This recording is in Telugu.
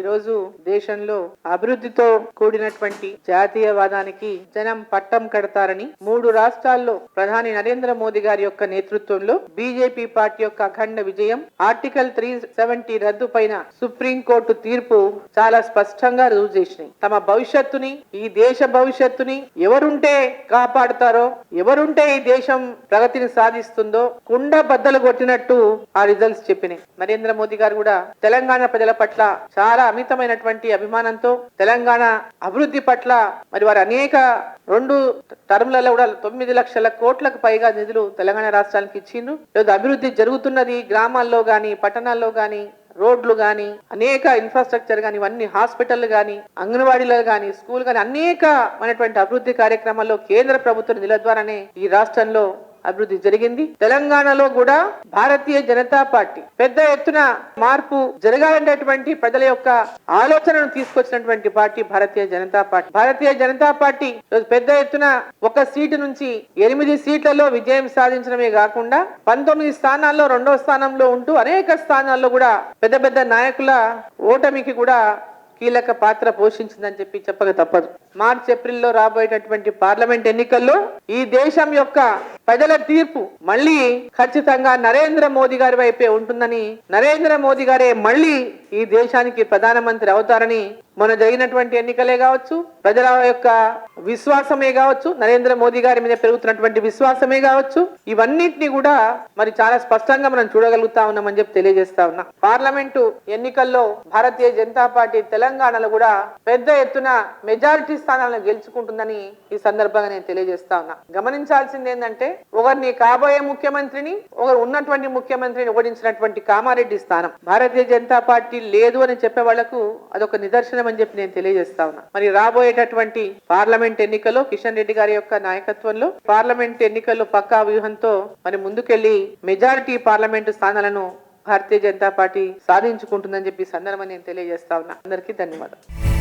ఈరోజు దేశంలో అభివృద్ధితో కూడినటువంటి జాతీయవాదానికి జనం పట్టం కడతారని మూడు రాష్ట్రాల్లో ప్రధాని నరేంద్ర మోదీ గారి యొక్క నేతృత్వంలో బీజేపీ పార్టీ యొక్క అఖండ విజయం ఆర్టికల్ త్రీ సెవెంటీ రద్దు పైన సుప్రీంకోర్టు తీర్పు చాలా స్పష్టంగా రుజువు చేసినాయి. తమ భవిష్యత్తుని ఈ దేశ భవిష్యత్తుని ఎవరుంటే కాపాడుతారో ఎవరుంటే ఈ దేశం ప్రగతిని సాధిస్తుందో కుండ బద్దలు కొట్టినట్టు ఆ రిజల్ట్స్ చెప్పినాయి. నరేంద్ర మోదీ గారు కూడా తెలంగాణ ప్రజల పట్ల చాలా అమితమైనటువంటి అభిమానంతో తెలంగాణ అభివృద్ధి పట్ల మరి వారు అనేక రెండు టర్మ్లలో కూడా తొమ్మిది లక్షల కోట్లకు పైగా నిధులు తెలంగాణ రాష్ట్రానికి ఇచ్చిండ్రు ఈరోజు అభివృద్ధి జరుగుతున్నది గ్రామాల్లో కానీ పట్టణాల్లో కానీ రోడ్లు కానీ అనేక ఇన్ఫ్రాస్ట్రక్చర్ కానీ ఇవన్నీ హాస్పిటల్ కానీ అంగన్వాడీలు కానీ స్కూల్ కానీ అనేకమైనటువంటి అభివృద్ధి కార్యక్రమాల్లో కేంద్ర ప్రభుత్వ నిధుల ద్వారానే ఈ రాష్ట్రంలో అభివృద్ధి జరిగింది. తెలంగాణలో కూడా భారతీయ జనతా పార్టీ పెద్ద ఎత్తున మార్పు జరగాలనేటువంటి ప్రజల యొక్క ఆలోచనను తీసుకొచ్చినటువంటి party Bharatiya Janata party. Bharatiya Janata party పెద్ద ఎత్తున ఒక సీటు నుంచి ఎనిమిది సీట్లలో విజయం సాధించడమే కాకుండా పంతొమ్మిది స్థానాల్లో రెండో స్థానంలో ఉంటూ అనేక స్థానాల్లో కూడా పెద్ద పెద్ద నాయకుల ఓటమికి కూడా కీలక పాత్ర పోషించిందని చెప్పి చెప్పక తప్పదు. మార్చ్ ఏప్రిల్లో రాబోయేటటువంటి పార్లమెంట్ ఎన్నికల్లో ఈ దేశం యొక్క ప్రజల తీర్పు మళ్ళీ ఖచ్చితంగా నరేంద్ర మోదీ గారి వైపే ఉంటుందని నరేంద్ర మోదీ గారే మళ్ళీ ఈ దేశానికి ప్రధానమంత్రి అవుతారని మన జరిగినటువంటి ఎన్నికలే కావచ్చు ప్రజల యొక్క విశ్వాసమే కావచ్చు నరేంద్ర మోదీ గారి మీద పెరుగుతున్నటువంటి విశ్వాసమే కావచ్చు ఇవన్నిటిని కూడా మరి చాలా స్పష్టంగా మనం చూడగలుగుతా ఉన్నామని చెప్పి తెలియజేస్తా ఉన్నా. పార్లమెంటు ఎన్నికల్లో భారతీయ జనతా పార్టీ తెలంగాణలో కూడా పెద్ద ఎత్తున మెజారిటీ స్థానాలను గెలుచుకుంటుందని ఈ సందర్భంగా నేను తెలియజేస్తా ఉన్నా. గమనించాల్సింది ఏంటంటే ఒకరిని కాబోయే ముఖ్యమంత్రిని ఒకరు ఉన్నటువంటి ముఖ్యమంత్రిని ఓడించినటువంటి కామారెడ్డి స్థానం. భారతీయ జనతా పార్టీ లేదు అని చెప్పే వాళ్ళకు అదొక నిదర్శనం అని చెప్పి నేను తెలియజేస్తా ఉన్నా. మరి రాబోయేటటువంటి పార్లమెంట్ ఎన్నికల్లో కిషన్ రెడ్డి గారి యొక్క నాయకత్వంలో పార్లమెంట్ ఎన్నికల్లో పక్కా వ్యూహంతో మరి ముందుకెళ్ళి మెజారిటీ పార్లమెంటు స్థానాలను భారతీయ జనతా పార్టీ సాధించుకుంటుందని చెప్పి సందర్భం సందర్భంగా నేను తెలియజేస్తా ఉన్నా. అందరికీ ధన్యవాదాలు.